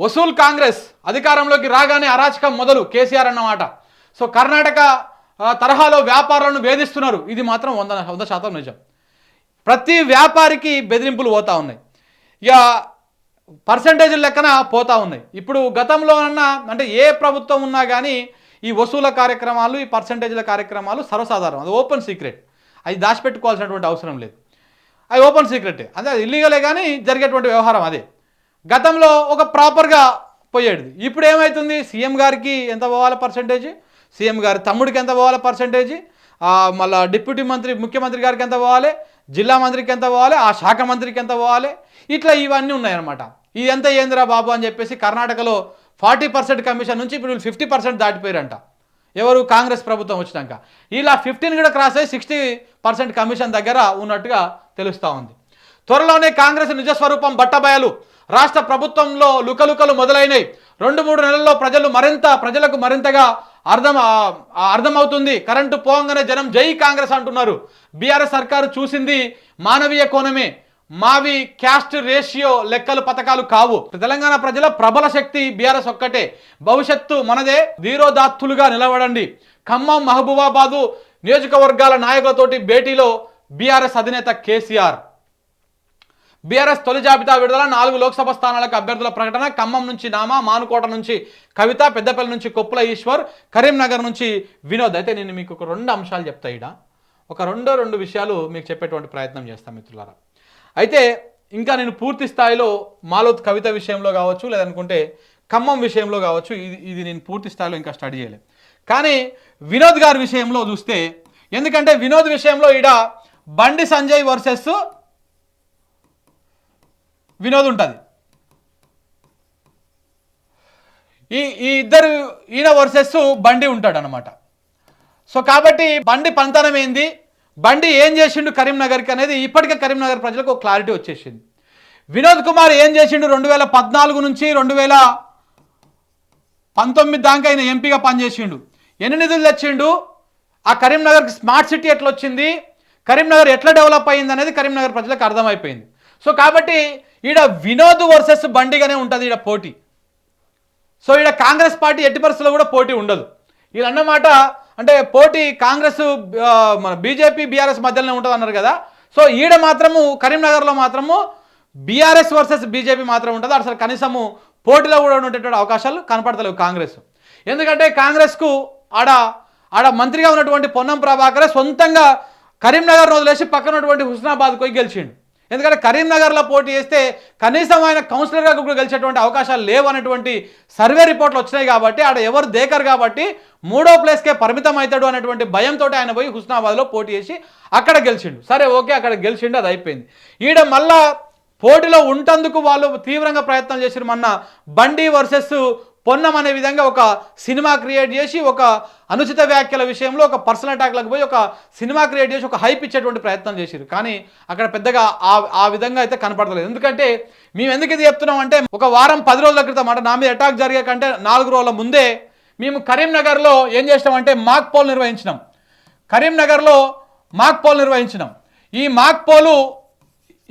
వసూల్ కాంగ్రెస్ అధికారంలోకి రాగానే అరాచకం మొదలు. కేసీఆర్ అన్నమాట సో కర్ణాటక తరహాలో వ్యాపారులను వేధిస్తున్నారు. ఇది మాత్రం వంద వంద శాతం నిజం. ప్రతి వ్యాపారికి బెదిరింపులు పోతా ఉన్నాయి. ఇక పర్సంటేజ్ లెక్కన పోతూ ఉన్నాయి. ఇప్పుడు గతంలోనన్నా అంటే ఏ ప్రభుత్వం ఉన్నా కానీ ఈ వసూల కార్యక్రమాలు ఈ పర్సంటేజ్ల కార్యక్రమాలు సర్వసాధారణం. అది ఓపెన్ సీక్రెట్ అది దాచిపెట్టుకోవాల్సినటువంటి అవసరం లేదు. అది ఓపెన్ సీక్రెటే అదే అది ఇల్లీగలే కానీ జరిగేటువంటి వ్యవహారం అదే. గతంలో ఒక ప్రాపర్గా పోయేది ఇప్పుడు ఏమవుతుంది సీఎం గారికి ఎంత పోవాల పర్సంటేజ్ సీఎం గారి తమ్ముడికి ఎంత పోవాలి పర్సంటేజ్ మళ్ళా డిప్యూటీ మంత్రి ముఖ్యమంత్రి గారికి ఎంత పోవాలి? జిల్లా మంత్రికి ఎంత పోవాలి? ఆ శాఖ మంత్రికి ఎంత పోవాలి? ఇట్లా ఇవన్నీ ఉన్నాయన్నమాట. ఇది ఎంత ఏందిరా బాబు అని చెప్పేసి కర్ణాటకలో ఫార్టీ పర్సెంట్ కమిషన్ నుంచి ఇప్పుడు ఫిఫ్టీ పర్సెంట్ దాటిపోయారంట. ఎవరు? కాంగ్రెస్ ప్రభుత్వం వచ్చినాక. ఇలా ఫిఫ్టీన్ కూడా క్రాస్ అయ్యి సిక్స్టీ పర్సెంట్ కమిషన్ దగ్గర ఉన్నట్టుగా తెలుస్తూ ఉంది. త్వరలోనే కాంగ్రెస్ నిజస్వరూపం బట్టబయలు. రాష్ట్ర ప్రభుత్వంలో లుకలుకలు మొదలైనవి రెండు మూడు నెలల్లో ప్రజలు మరింత ప్రజలకు మరింతగా అర్థం అర్థమవుతుంది. కరెంటు పోగానే జనం జై కాంగ్రెస్ అంటున్నారు. బీఆర్ఎస్ సర్కారు చూసింది మానవీయ కోణమే. మావి క్యాస్ట్ రేషియో లెక్కలు పథకాలు కావు. తెలంగాణ ప్రజల ప్రబల శక్తి బీఆర్ఎస్ ఒక్కటే. భవిష్యత్తు మనదే. ధీరోదాత్తులుగా నిలబడండి. ఖమ్మం మహబూబాబాదు నియోజకవర్గాల నాయకులతోటి భేటీలో బీఆర్ఎస్ అధినేత కేసీఆర్. బీఆర్ఎస్ తొలి జాబితా విడుదల నాలుగు లోక్సభ స్థానాలకు అభ్యర్థుల ప్రకటన ఖమ్మం నుంచి నామా మానుకోట నుంచి కవిత పెద్దపల్లి నుంచి కొప్పుల ఈశ్వర్ కరీంనగర్ నుంచి వినోద్. అయితే నేను మీకు ఒక రెండు అంశాలు చెప్తా ఇడ ఒక రెండో రెండు విషయాలు మీకు చెప్పేటువంటి ప్రయత్నం చేస్తాను మిత్రులారా. అయితే ఇంకా నేను పూర్తి స్థాయిలో మాలోత్ కవిత విషయంలో కావచ్చు లేదనుకుంటే ఖమ్మం విషయంలో కావచ్చు ఇది ఇది నేను పూర్తి స్థాయిలో ఇంకా స్టడీ చేయలేదు. కానీ వినోద్ గారి విషయంలో చూస్తే ఎందుకంటే వినోద్ విషయంలో ఈడ బండి సంజయ్ వర్సెస్ వినోద్ ఉంటుంది ఈ ఈ ఇద్దరు ఈయన వర్సెస్ బండి ఉంటాడు అనమాట సో కాబట్టి బండి పంతనం ఏంది బండి ఏం చేసిండు కరీంనగర్కి అనేది ఇప్పటికే కరీంనగర్ ప్రజలకు ఒక క్లారిటీ వచ్చేసింది. వినోద్ కుమార్ ఏం చేసిండు? రెండు వేల పద్నాలుగు నుంచి రెండు వేల పంతొమ్మిది దాకా ఆయన ఎంపీగా పనిచేసిండు. ఎన్ని నిధులు తెచ్చిండు? ఆ కరీంనగర్కి స్మార్ట్ సిటీ ఎట్లా వచ్చింది కరీంనగర్ ఎట్లా డెవలప్ అయింది అనేది కరీంనగర్ ప్రజలకు అర్థమైపోయింది. సో కాబట్టి ఈడ వినోద్ వర్సెస్ బండిగానే ఉంటుంది ఈడ పోటీ. సో ఈడ కాంగ్రెస్ పార్టీ ఎట్టి పరిస్థితుల్లో కూడా పోటీ ఉండదు. వీళ్ళు అన్నమాట అంటే పోటీ కాంగ్రెస్ మన బీజేపీ బీఆర్ఎస్ మధ్యలోనే ఉంటుంది అన్నారు కదా. సో ఈడ మాత్రము కరీంనగర్లో మాత్రము బీఆర్ఎస్ వర్సెస్ బీజేపీ మాత్రం ఉంటుంది. అసలు కనీసము పోటీలో కూడా ఉండేటువంటి అవకాశాలు కనపడతలేవు కాంగ్రెస్. ఎందుకంటే కాంగ్రెస్కు ఆడ ఆడ మంత్రిగా ఉన్నటువంటి పొన్నం ప్రభాకర్ సొంతంగా కరీంనగర్ వదిలేసి పక్కన ఉన్నటువంటి హుస్నాబాద్ పోయి గెలిచిండు. ఎందుకంటే కరీంనగర్లో పోటీ చేస్తే కనీసం ఆయన కౌన్సిలర్గా కూడా గెలిచేటువంటి అవకాశాలు లేవు అనేటువంటి సర్వే రిపోర్ట్లు వచ్చినాయి కాబట్టి ఆడ ఎవరు దేకరు కాబట్టి మూడో ప్లేస్కే పరిమితం అవుతాడు అనేటువంటి భయంతో ఆయన పోయి హుస్నాబాద్లో పోటీ చేసి అక్కడ గెలిచిండు. సరే ఓకే అక్కడ గెలిచిండు అది అయిపోయింది. ఈడ మళ్ళా పోటీలో ఉంటందుకు వాళ్ళు తీవ్రంగా ప్రయత్నం చేసిన మొన్న బండి వర్సెస్ పొన్నం అనే విధంగా ఒక సినిమా క్రియేట్ చేసి ఒక అనుచిత వ్యాఖ్యల విషయంలో ఒక పర్సనల్ అటాక్లకు పోయి ఒక సినిమా క్రియేట్ చేసి ఒక హైప్ ఇచ్చేటువంటి ప్రయత్నం చేశారు కానీ అక్కడ పెద్దగా ఆ ఆ విధంగా అయితే కనపడలేదు ఎందుకంటే మేము ఎందుకు ఇది చెప్తున్నాం అంటే ఒక వారం పది రోజుల క్రితం అంటే నా మీద అటాక్ జరిగే కంటే నాలుగు రోజుల ముందే మేము కరీంనగర్లో ఏం చేసినామంటే మాక్ పోల్ నిర్వహించినాం. కరీంనగర్లో మాక్ పోల్ నిర్వహించినాం. ఈ మాక్ పోలు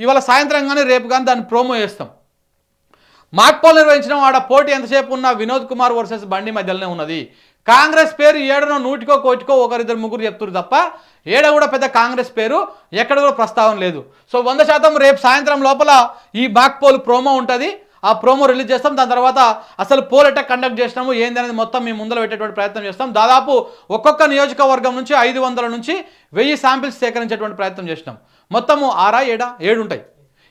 ఇవాళ సాయంత్రం కానీ రేపు కానీ దాన్ని ప్రోమో చేస్తాం. మాక్ పోల్ నిర్వహించడం ఆడ పోటీ ఎంతసేపు ఉన్న వినోద్ కుమార్ వర్సెస్ బండి మధ్యలోనే ఉన్నది. కాంగ్రెస్ పేరు ఏడనో నూటికో కోటికో ఒకరిద్దరు ముగ్గురు చెప్తున్నారు తప్ప ఏడ కూడా పెద్ద కాంగ్రెస్ పేరు ఎక్కడ కూడా ప్రస్తావన లేదు. సో వంద శాతం రేపు సాయంత్రం లోపల ఈ మాక్పోల్ ప్రోమో ఉంటుంది. ఆ ప్రోమో రిలీజ్ చేస్తాం. దాని తర్వాత అసలు పోల్ ఎట్ట కండక్ట్ చేసినాము ఏంది అనేది మొత్తం మేము ముందర పెట్టేటువంటి ప్రయత్నం చేస్తాం. దాదాపు ఒక్కొక్క నియోజకవర్గం నుంచి ఐదు వందల నుంచి వెయ్యి శాంపిల్స్ సేకరించేటువంటి ప్రయత్నం చేసినాం. మొత్తము ఆరా ఏడా ఏడు ఉంటాయి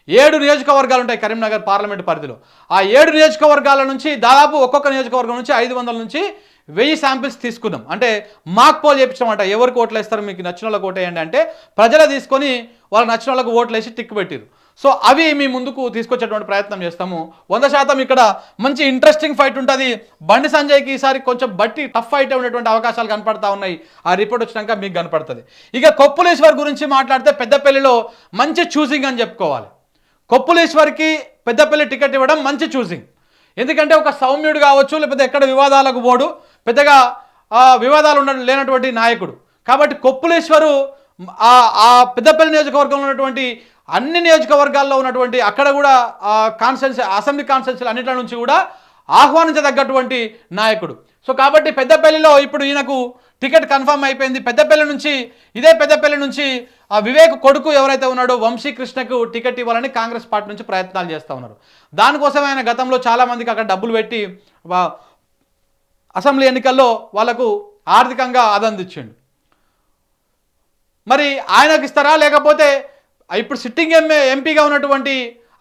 ఏడు నియోజకవర్గాలు ఉంటాయి కరీంనగర్ పార్లమెంట్ పరిధిలో. ఆ ఏడు నియోజకవర్గాల నుంచి దాదాపు ఒక్కొక్క నియోజకవర్గం నుంచి ఐదు వందల నుంచి వెయ్యి శాంపిల్స్ తీసుకున్నాం అంటే మాక్ పోల్ చేయించమంట ఎవరికి ఓట్లు వేస్తారు? మీకు నచ్చిన వాళ్ళకి ఓటేయండి అంటే ప్రజలు తీసుకొని వాళ్ళకి నచ్చిన వాళ్ళకి ఓట్లు వేసి టిక్ పెట్టారు సో అవి మీ ముందుకు తీసుకొచ్చేటువంటి ప్రయత్నం చేస్తాము. వంద శాతం ఇక్కడ మంచి ఇంట్రెస్టింగ్ ఫైట్ ఉంటుంది. బండి సంజయ్కి ఈసారి కొంచెం బట్టి టఫ్ ఫైట్ ఉండేటువంటి అవకాశాలు కనపడతా ఉన్నాయి. ఆ రిపోర్ట్ వచ్చినాక మీకు కనపడుతుంది. ఇక కొప్పులేశ్వర్ గురించి మాట్లాడితే పెద్దపల్లిలో మంచి చూసింగ్ అని చెప్పుకోవాలి. కొప్పులేశ్వర్కి పెద్దపల్లి టికెట్ ఇవ్వడం మంచి చూసింగ్. ఎందుకంటే ఒక సౌమ్యుడు కావచ్చు లేకపోతే ఎక్కడ వివాదాలకు పోడు పెద్దగా వివాదాలు ఉండ లేనటువంటి నాయకుడు. కాబట్టి కొప్పులేశ్వరు ఆ ఆ పెద్దపల్లి నియోజకవర్గంలో ఉన్నటువంటి అన్ని నియోజకవర్గాల్లో ఉన్నటువంటి అక్కడ కూడా కాన్స్టెన్సీ అసెంబ్లీ కాన్స్టెన్సీలు అన్నింటి నుంచి కూడా ఆహ్వానించదగ్గటువంటి నాయకుడు. సో కాబట్టి పెద్దపల్లిలో ఇప్పుడు ఈయనకు టికెట్ కన్ఫర్మ్ అయిపోయింది. పెద్దపల్లి నుంచి ఇదే పెద్దపల్లి నుంచి ఆ వివేక్ కొడుకు ఎవరైతే ఉన్నాడో వంశీ కృష్ణకు టికెట్ ఇవ్వాలని కాంగ్రెస్ పార్టీ నుంచి ప్రయత్నాలు చేస్తూ ఉన్నారు. దానికోసం ఆయన గతంలో చాలామందికి అక్కడ డబ్బులు పెట్టి అసెంబ్లీ ఎన్నికల్లో వాళ్ళకు ఆర్థికంగా ఆదందించిండు మరి ఆయనకు ఇస్తారా? లేకపోతే ఇప్పుడు సిట్టింగ్ ఎంఏ ఎంపీగా ఉన్నటువంటి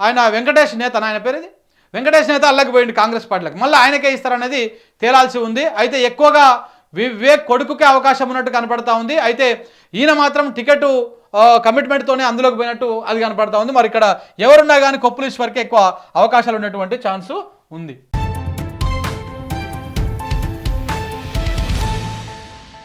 ఆయన వెంకటేష్ నేత ఆయన పేరు ఇది వెంకటేష్ నేత అల్లకి పోయింది కాంగ్రెస్ పార్టీలకు. మళ్ళీ ఆయనకే ఇస్తారనేది తేలాల్సి ఉంది. అయితే ఎక్కువగా వివేక్ కొడుకుకే అవకాశం ఉన్నట్టు కనపడతా ఉంది. అయితే ఈయన మాత్రం టికెట్ కమిట్మెంట్తోనే అందులోకి పోయినట్టు అది కనపడతా ఉంది. మరి ఇక్కడ ఎవరున్నా కానీ కొప్పులీశ్వర్కి ఎక్కువ అవకాశాలు ఉన్నటువంటి ఛాన్సు ఉంది.